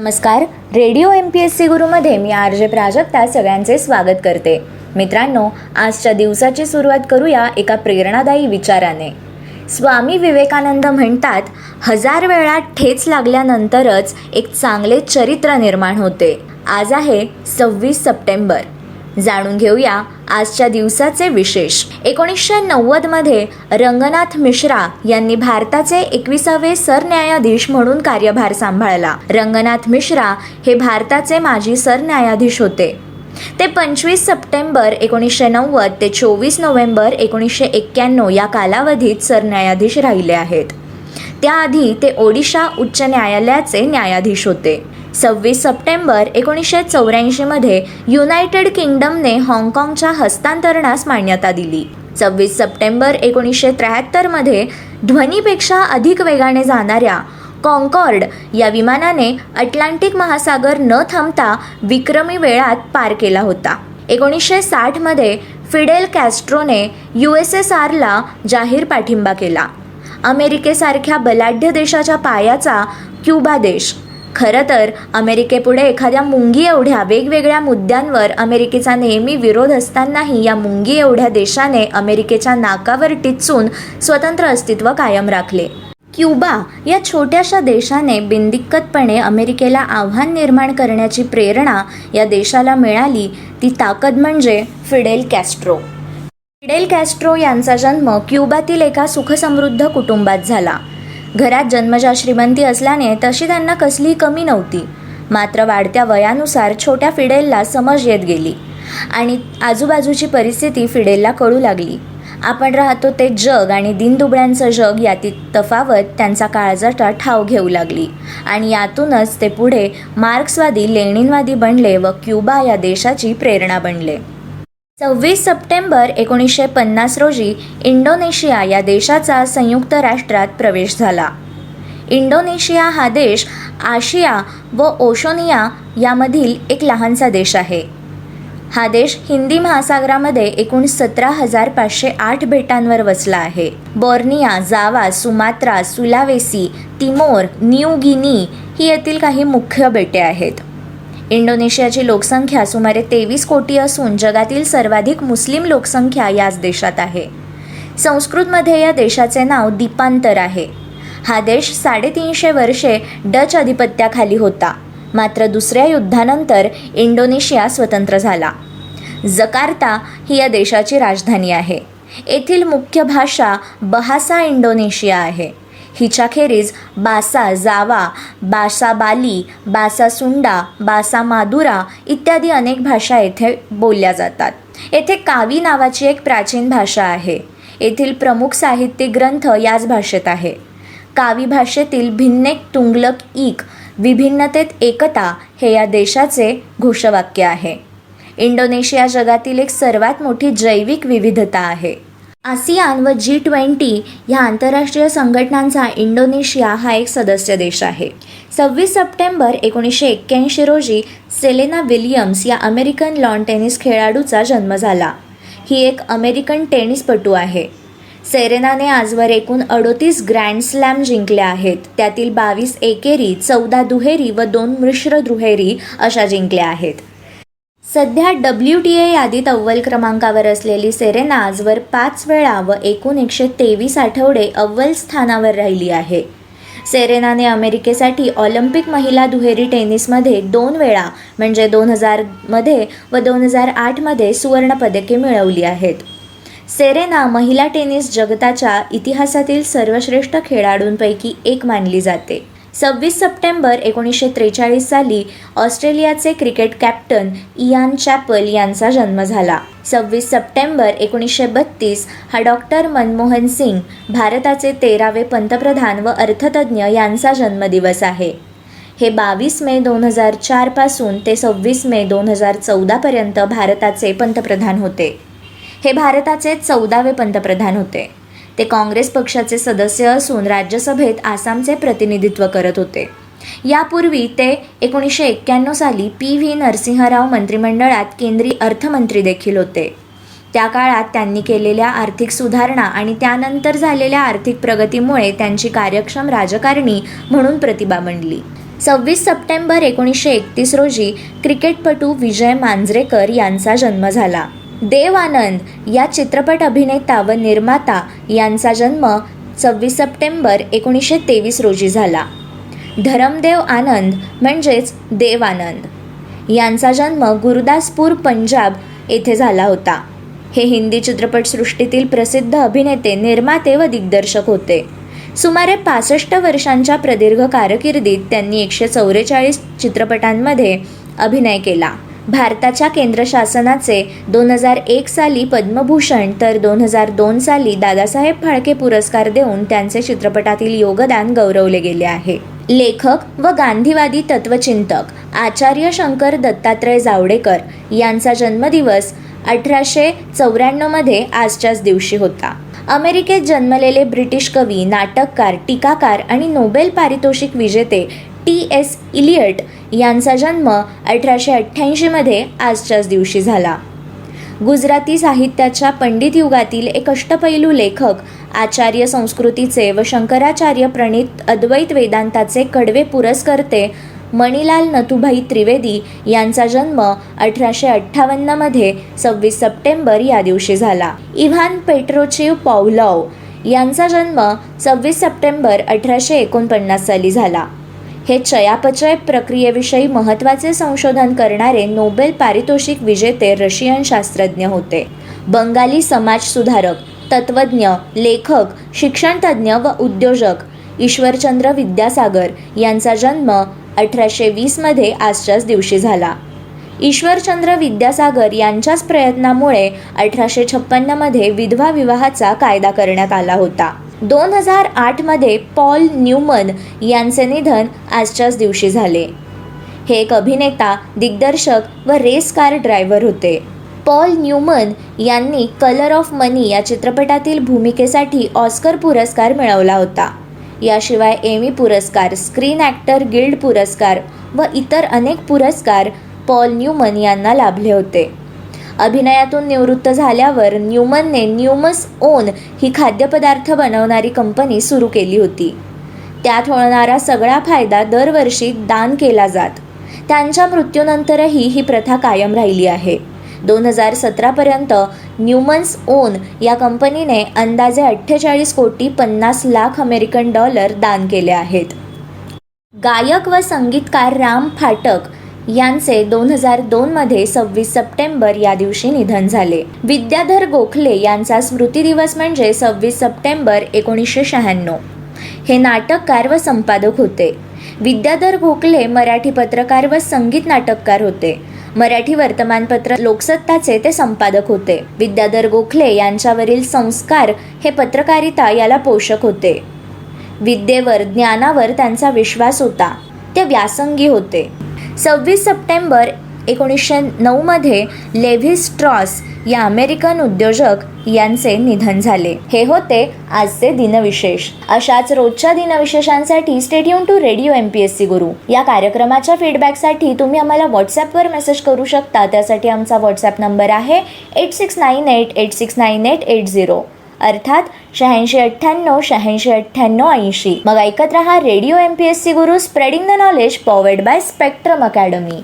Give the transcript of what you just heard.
नमस्कार. Radio M P S C गुरुमध्ये मी R J Prajakta सगळ्यांचे स्वागत करते. मित्रांनो आजच्या दिवसाची सुरुवात करूया एका प्रेरणादायी विचाराने. स्वामी विवेकानंद म्हणतात हजार वेळा ठेच लागल्यानंतरच एक चांगले चरित्र निर्माण होते. आज आहे सव्वीस सप्टेंबर. जाणून घेऊया आजच्या दिवसाचे विशेष. एकोणीसशे नव्वदमध्ये रंगनाथ मिश्रा यांनी भारताचे एकविसावे सरन्यायाधीश म्हणून कार्यभार सांभाळला. रंगनाथ मिश्रा हे भारताचे माजी सरन्यायाधीश होते. ते पंचवीस सप्टेंबर एकोणीसशे नव्वद ते चोवीस नोव्हेंबर एकोणीसशे एक्क्याण्णव या कालावधीत सरन्यायाधीश राहिले आहेत. त्याआधी ते ओडिशा उच्च न्यायालयाचे न्यायाधीश होते. सव्वीस सप्टेंबर एकोणीसशे चौऱ्याऐंशीमध्ये युनायटेड किंगडमने हाँगकाँगच्या हस्तांतरणास मान्यता दिली. सव्वीस सप्टेंबर एकोणीसशे त्र्याहत्तरमध्ये ध्वनीपेक्षा अधिक वेगाने जाणाऱ्या कॉन्कॉर्ड या विमानाने अटलांटिक महासागर न थांबता विक्रमी वेळात पार केला होता. एकोणीसशे साठमध्ये फिडेल कॅस्ट्रोने यू एस एस आरला जाहीर पाठिंबा केला. अमेरिकेसारख्या बलाढ्य देशाच्या पायाचा क्युबा देश खरं तर अमेरिकेपुढे एखाद्या मुंगी एवढ्या वेगवेगळ्या मुद्द्यांवर अमेरिकेचा नेहमी विरोध असतानाही या मुंगी एवढ्या देशाने अमेरिकेच्या नाकावर टिचून स्वतंत्र अस्तित्व कायम राखले. क्युबा या छोट्याशा देशाने बिनदिक्कतपणे अमेरिकेला आव्हान निर्माण करण्याची प्रेरणा या देशाला मिळाली ती ताकद म्हणजे फिडेल कॅस्ट्रो. फिडेल कॅस्ट्रो यांचा जन्म क्युबातील एका सुखसमृद्ध कुटुंबात झाला. घरात जन्मजा श्रीमंती असल्याने तशी त्यांना कसलीही कमी नव्हती. मात्र वाढत्या वयानुसार छोट्या फिडेलला समज येत गेली. आणि आजूबाजूची परिस्थिती फिडेलला कळू लागली. आपण राहतो ते जग आणि दिनदुबळ्यांचं जग यातील तफावत त्यांचा काळजाचा ठाव घेऊ लागली. आणि यातूनच ते पुढे मार्क्सवादी लेनिनवादी बनले व क्युबा या देशाची प्रेरणा बनले. सव्वीस सप्टेंबर एकोणीसशे पन्नास रोजी इंडोनेशिया या देशाचा संयुक्त राष्ट्रात प्रवेश झाला. इंडोनेशिया हा देश आशिया व ओशोनिया यामधील एक लहानसा देश आहे. हा देश हिंदी महासागरामध्ये एकूण सतरा हजार पाचशे आठ बेटांवर वसला आहे. Borneo Java Sumatra Sulawesi Timor New Guinea ही येथील काही मुख्य बेटे आहेत. इंडोनेशियाची लोकसंख्या सुमारे तेवीस कोटी असून जगातील सर्वाधिक मुस्लिम लोकसंख्या याच देशात आहे. संस्कृतमध्ये या देशाचे नाव दीपांतर आहे. हा देश साडेतीनशे वर्षे डच अधिपत्याखाली होता. मात्र दुसऱ्या युद्धानंतर इंडोनेशिया स्वतंत्र झाला. जकार्ता ही या देशाची राजधानी आहे. येथील मुख्य भाषा बहासा इंडोनेशिया आहे. हिच्याखेरीज बासा जावा बासा बाली बासा सुंडा बासा मादुरा इत्यादी अनेक भाषा येथे बोलल्या जातात. येथे कावी नावाची एक प्राचीन भाषा आहे. येथील प्रमुख साहित्यिक ग्रंथ याच भाषेत आहे. कावी भाषेतील भिन्नेक तुंगलक ईक विभिन्नतेत एकता हे या देशाचे घोषवाक्य आहे. इंडोनेशिया जगातील एक सर्वात मोठी जैविक विविधता आहे. आसियान व जी ट्वेंटी ह्या आंतरराष्ट्रीय संघटनांचा इंडोनेशिया हा एक सदस्य देश आहे. सव्वीस सप्टेंबर एकोणीसशे एक्क्याऐंशी रोजी सेलेना विलियम्स या अमेरिकन लॉन टेनिस खेळाडूचा जन्म झाला. ही एक अमेरिकन टेनिसपटू आहे. सेरेनाने आजवर एकूण अडोतीस ग्रँड स्लॅम जिंकल्या आहेत. त्यातील बावीस एकेरी चौदा दुहेरी व दोन मिश्र दुहेरी अशा जिंकल्या आहेत. सध्या डब्ल्यू टी ए यादीत अव्वल क्रमांकावर असलेली सेरेना आजवर पाच वेळा व एकूण एकशे तेवीस आठवडे अव्वल स्थानावर राहिली आहे. सेरेनाने अमेरिकेसाठी ऑलिम्पिक महिला दुहेरी टेनिसमध्ये दोन वेळा म्हणजे दोन हजारमध्ये व दोन हजार आठमध्ये सुवर्णपदके मिळवली आहेत. सेरेना महिला टेनिस जगताच्या इतिहासातील सर्वश्रेष्ठ खेळाडूंपैकी एक मानली जाते. सव्वीस सप्टेंबर एकोणीसशे त्रेचाळीस साली ऑस्ट्रेलियाचे क्रिकेट कॅप्टन इयान चॅपल यांचा जन्म झाला. सव्वीस सप्टेंबर एकोणीसशे बत्तीस हा डॉक्टर मनमोहन सिंग भारताचे तेरावे पंतप्रधान व अर्थतज्ज्ञ यांचा जन्मदिवस आहे. हे बावीस मे दोन हजार चारपासून ते सव्वीस मे दोन हजार चौदापर्यंत भारताचे पंतप्रधान होते. हे भारताचे चौदावे पंतप्रधान होते. ते काँग्रेस पक्षाचे सदस्य असून राज्यसभेत आसामचे प्रतिनिधित्व करत होते. यापूर्वी ते एकोणीसशे एक्क्याण्णव साली पी व्ही नरसिंहराव मंत्रिमंडळात केंद्रीय अर्थमंत्री देखील होते. त्या काळात त्यांनी केलेल्या आर्थिक सुधारणा आणि त्यानंतर झालेल्या आर्थिक प्रगतीमुळे त्यांची कार्यक्षम राजकारणी म्हणून प्रतिभा बनली सव्वीस सप्टेंबर एकोणीसशे एकतीस रोजी क्रिकेटपटू विजय मांजरेकर यांचा जन्म झाला. देव आनंद या चित्रपट अभिनेता व निर्माता यांचा जन्म सव्वीस सप्टेंबर एकोणीसशे तेवीस रोजी झाला. धरमदेव आनंद म्हणजेच देव आनंद यांचा जन्म गुरुदासपूर पंजाब येथे झाला होता. हे हिंदी चित्रपटसृष्टीतील प्रसिद्ध अभिनेते निर्माते व दिग्दर्शक होते. सुमारे पासष्ट वर्षांच्या प्रदीर्घ कारकिर्दीत त्यांनी एकशे चौवेचाळीस चित्रपटांमध्ये अभिनय केला. भारताच्या केंद्र शासनाचे दोन हजार एक साली पद्मभूषण तर दोन हजार दोन साली दादासाहेब फाळके पुरस्कार देऊन त्यांचे चित्रपटातील योगदान गौरवले गेले आहे. लेखक व गांधीवादी तत्वचिंतक आचार्य शंकर दत्तात्रय जावडेकर यांचा जन्मदिवस अठराशे चौऱ्याण्णवमध्ये आजच्याच दिवशी होता. अमेरिकेत जन्मलेले ब्रिटिश कवी नाटककार टीकाकार आणि नोबेल पारितोषिक विजेते टी एस इलियट यांचा जन्म अठराशे अठ्ठ्याऐंशीमध्ये आजच्याच दिवशी झाला. गुजराती साहित्याच्या पंडित युगातील एक अष्टपैलू लेखक आचार्य संस्कृतीचे व शंकराचार्य प्रणित अद्वैत वेदांताचे कडवे पुरस्कर्ते मणिलाल नथुभाई त्रिवेदी यांचा जन्म अठराशे अठ्ठावन्नमध्ये सव्वीस सप्टेंबर या दिवशी झाला. इव्हान पेट्रोचिव पॉवलॉव यांचा जन्म सव्वीस सप्टेंबर अठराशे एकोणपन्नास साली झाला. हे चयापचय प्रक्रियेविषयी महत्त्वाचे संशोधन करणारे नोबेल पारितोषिक विजेते रशियन शास्त्रज्ञ होते. बंगाली समाजसुधारक तत्त्वज्ञ लेखक शिक्षणतज्ज्ञ व उद्योजक ईश्वरचंद्र विद्यासागर यांचा जन्म अठराशे वीसमध्ये आजच्याच दिवशी झाला. ईश्वरचंद्र विद्यासागर यांच्याच प्रयत्नामुळे अठराशे छप्पन्नमध्ये विधवा विवाहाचा कायदा करण्यात आला होता. दोन हजार आठमध्ये पॉल न्यूमन यांचे निधन आजच्याच दिवशी झाले. हे एक अभिनेता दिग्दर्शक व रेस कार ड्रायव्हर होते. पॉल न्यूमन यांनी कलर ऑफ मनी या चित्रपटातील भूमिकेसाठी ऑस्कर पुरस्कार मिळवला होता. याशिवाय एमी पुरस्कार स्क्रीन ॲक्टर गिल्ड पुरस्कार व इतर अनेक पुरस्कार पॉल न्यूमन यांना लाभले होते. अभिनयातून निवृत्त झाल्यावर न्यूमनने न्यूमस ओन ही खाद्यपदार्थ बनवणारी कंपनी सुरू केली होती. त्यात होणारा सगळा फायदा दरवर्षी दान केला जात. त्यांच्या मृत्यूनंतरही ही प्रथा कायम राहिली आहे. दोन हजार सतरापर्यंत न्यूमन्स ओन या कंपनीने अंदाजे अठ्ठेचाळीस कोटी पन्नास लाख अमेरिकन डॉलर दान केले आहेत. गायक व संगीतकार राम फाटक यांचे दोन हजार दोनमध्ये सव्वीस सप्टेंबर या दिवशी निधन झाले. विद्याधर गोखले यांचा स्मृती दिवस म्हणजे सव्वीस सप्टेंबर एकोणीसशे शहाण्णव. हे नाटककार व संपादक होते. विद्याधर गोखले मराठी पत्रकार व संगीत नाटककार होते. मराठी वर्तमानपत्र लोकसत्ताचे ते संपादक होते. विद्याधर गोखले यांच्यावरील संस्कार हे पत्रकारिता याला पोषक होते. विद्येवर ज्ञानावर त्यांचा विश्वास होता. ते व्यासंगी होते. सव्वीस सप्टेंबर एकोणीसशे नऊमध्ये लेव्ही स्ट्रॉस या अमेरिकन उद्योजक यांचे निधन झाले. हे होते आजचे दिनविशेष. अशाच रोजच्या दिनविशेषांसाठी stay tuned to radio M P S C Guru. या कार्यक्रमाच्या फीडबॅकसाठी तुम्ही आम्हाला व्हॉट्सॲपवर मेसेज करू शकता. त्यासाठी आमचा व्हॉट्सॲप नंबर आहे eight six nine eight eight six nine eight eight zero अर्थात शहाऐंशी अठ्ठ्याण्णव शहाऐंशी अठ्ठ्याण्णव ऐंशी. मग ऐकत रहा radio M P S C Guru spreading the knowledge powered by Spectrum Academy